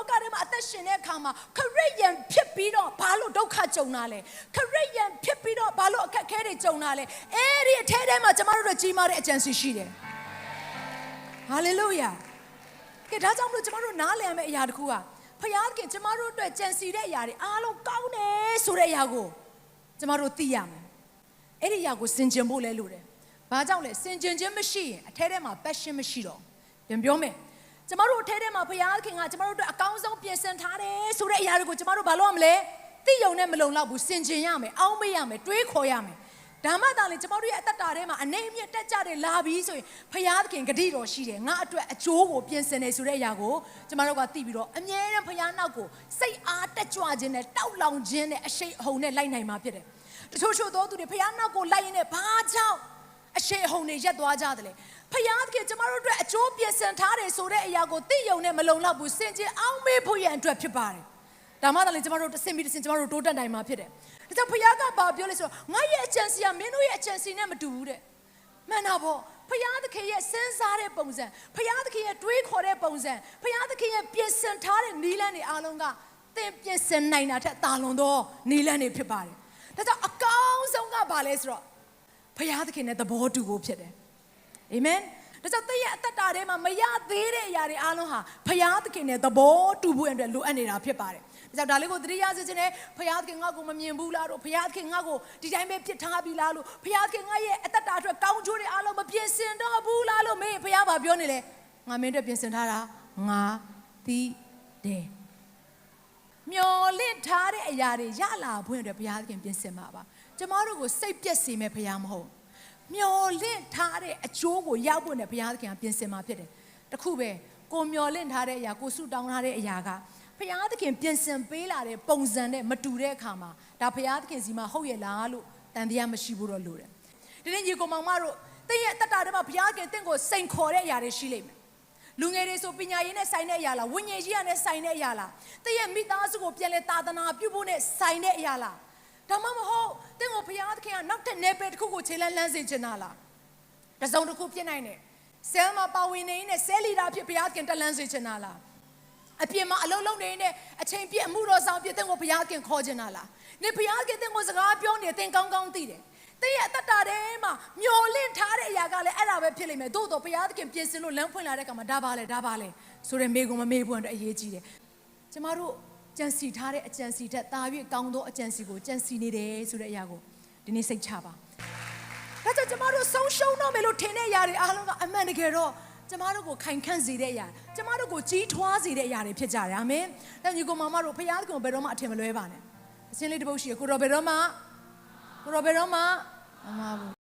လောကထဲမှာအသက်ရှင်တဲ့အခါမှာခရစ်ယာန်ဖြစ်ပြီးတော့ဘာလို့ဒုက္ခကြုံတာလဲခရစ်ယာန်ဖြစ်ပြီးတော့ဘာလို့အခက်အခဲတွေကြုံတာလဲအဲ့ဒီအထဲထဲမှာကျမတို့တို့ကြီးမားတဲ့အကြံစီရှိတယ်ဟာလေလုယာကဲဒါကြောင့်မလို့ကျမတို့နားလည်ရမယ့်အရာတစ်ခုကဖခင်ကျမတို့အတွက်ကြံစီတဲ့အရာတွေအားလုံးကောင်းတယ်ဆိုတဲ့အရာကိုကျမတို့သိရမယ်အဲ့ဒီအရာကိုစင်ကြင်ဖို့လဲလိုတယ်ဘာကြောင့်လဲစင်ကြင်ခြင်းမရှိရင်အထဲထဲမှာ passion မရှိတော့ပြန်ပြောမယ် ကျမတို့အထဲထဲမှာဘုရားခင်ကကျမတို့အတွက်အကောင်းဆုံးပြင်ဆင်ထားတယ်ဆိုတဲ့အရာတွေကိုကျမတို့ဘာလို့ရမလဲသိယုံနဲ့မလုံလောက်ဘူးစင်ကြင်ရမယ်အောင်းမေ့ရမယ်တွေးခေါ်ရမယ်ဒါမှသာလေကျမတို့ရဲ့အသက်တာထဲမှာအနေအမြင့်တက်ကြတယ်လာပြီးဆိုရင်ဘုရားသခင်ဂတိတော်ရှိတယ်ငါအတွက်အကျိုးကိုပြင်ဆင်နေဆိုတဲ့အရာကိုကျမတို့ကသိပြီးတော့အမြဲတမ်းဘုရားနောက်ကိုစိတ်အားတက်ကြွခြင်းနဲ့တောက်လောင်ခြင်းနဲ့အရှိန်အဟုန်နဲ့လိုက်နိုင်မှာဖြစ်တယ်တချို့ချို့သောသူတွေဘုရားနောက်ကိုလိုက်ရင်လည်းဘာကြောင့်အရှိန်အဟုန်တွေရက်သွားကြတယ်လေ ဖယားသခင်ကျမတို့အတွက်အကျိုးပြင်ဆင်ထားတယ်ဆိုတဲ့အရာကိုသိယုံနဲ့မလုံလောက်ဘူးစင်ကြင်အောင်မေးဖို့ရန်အတွက်ဖြစ်ပါတယ်ဒါမှသာလေကျမတို့တစ်စင်ပြီးတစ်စင်ကျမတို့တိုးတက်နိုင်မှာဖြစ်တယ်ဒါကြောင့်ဖယားကဘာပြောလဲဆိုတော့ငါရဲ့အကြံစီကမင်းတို့ရဲ့အကြံစီနဲ့မတူဘူးတဲ့မှန်တာပေါ့ဖယားသခင်ရဲ့စဉ်းစားတဲ့ပုံစံဖယားသခင်ရဲ့တွေးခေါ်တဲ့ပုံစံဖယားသခင်ရဲ့ပြင်ဆင်ထားတဲ့နီလန်းတွေအားလုံးကသင်ပြင်ဆင်နိုင်တာထက်တာလွန်သောနီလန်းတွေဖြစ်ပါတယ်ဒါကြောင့်အကောင်းဆုံးကဘာလဲဆိုတော့ဖယားသခင်နဲ့သဘောတူဖို့ဖြစ်တယ် အာမင်ဒါကြောင့်သင်ရဲ့အသက်တာထဲမှာမရသေးတဲ့အရာတွေအားလုံးဟာဖယားသခင်နဲ့သဘောတူဖို့အတွက်လိုအပ်နေတာဖြစ်ပါတယ်။ဒါကြောင့်ဒါလေးကိုသတိရစေခြင်းနဲ့ဖယားသခင်ငါ့ကိုမမြင်ဘူးလားလို့ဖယားသခင်ငါ့ကိုဒီတိုင်းပဲပြစ်ထားပြီလားလို့ဖယားသခင်ငါရဲ့အသက်တာအတွက်ကောင်းကျိုးတွေအားလုံးမပြင်ဆင်တော့ဘူးလားလို့မေးဖယားဘာပြောနေလဲ။ငါမင်းအတွက်ပြင်ဆင်ထားတာငါသိတယ်။မျော်လင့်ထားတဲ့အရာတွေရလာဖို့အတွက်ဘုရားသခင်ပြင်ဆင်ပါပါ။ကျမတို့ကိုစိတ်ပြက်စေမဲ့ဘုရားမဟုတ်။ မျော်လင့်ထားတဲ့အကျိုးကိုရောက်ဖို့နဲ့ဘုရားသခင်ကပြင်ဆင်มาဖြစ်တယ်။တခုပဲကိုမျော်လင့်ထားတဲ့အရာကိုဆုတောင်းထားတဲ့အရာကဘုရားသခင်ပြင်ဆင်ပေးလာတဲ့ပုံစံနဲ့မတူတဲ့အခါမှာဒါဘုရားသခင်စီမှာဟုတ်ရဲ့လားလို့တန်တရားမရှိဘူးတော့လို့တယ်။ဒီနေ့ညီကောင်မောင်မတို့တင်းရဲ့အတ္တတာထဲမှာဘုရားသခင်တင့်ကိုစိန်ခေါ်တဲ့အရာတွေရှိလိမ့်မယ်။လူငယ်တွေဆိုပညာရေးနဲ့ဆိုင်တဲ့အရာလားဝိညာဉ်ရေးရနဲ့ဆိုင်တဲ့အရာလားတည့်ရဲ့မိသားစုကိုပြန်လဲသာသနာပြုဖို့နဲ့ဆိုင်တဲ့အရာလား ဒါမှမဟုတ်တင့်ကိုဘုရားသခင်ကနောက်တဲ့နယ်ပယ်တစ်ခုကိုခြေလန်းလန်းစေချင်တာလားတစုံတစ်ခုဖြစ်နိုင်တယ်ဆဲလ်မှာပါဝင်နေနဲ့ဆဲလီတာဖြစ်ဘုရားသခင်တက်လန်းစေချင်တာလားအပြင်မှာအလုံးလုံးနေနဲ့အချိန်ပြည့်အမှုတော်ဆောင်ပြည့်တင့်ကိုဘုရားခင်ခေါ်ချင်တာလားနေဘုရားခင်တင့်ကိုစကားပြောနေတင်ကောင်းကောင်းသိတယ်တင်းရဲ့အတ္တတာထဲမှာမျောလင့်ထားတဲ့အရာကလည်းအဲ့ဒါပဲဖြစ်လိမ့်မယ်သို့တော့ဘုရားသခင်ပြင်ဆင်လို့လမ်းဖွင့်လာတဲ့အခါမှာဒါပါလေဒါပါလေဆိုတဲ့မေကုံမမေးဘူးအတွက်အရေးကြီးတယ်ကျမတို့ ကြံစီထားတဲ့အကြံစီထက်တာ၍ကောင်းသောအကြံစီကိုကြံစီနေတယ်ဆိုတဲ့အရာကိုဒီနေ့စိတ်ချပါဒါကြောင့်ကျမတို့ဆုံးရှုံးတော့မယ်လို့ထင်တဲ့အရာတွေအားလုံးကအမှန်တကယ်တော့ကျမတို့ကိုခိုင်ခန့်စေတဲ့အရာကျမတို့ကိုကြီးထွားစေတဲ့အရာတွေဖြစ်ကြတယ်အာမင်။ဒါညီကောင်မမတို့ဖခင်ကဘယ်တော့မှအထင်မလွဲပါနဲ့။အချင်းလေးတစ်ပုတ်ရှိရကိုရောဘယ်တော့မှကိုရောဘယ်တော့မှမမဘူး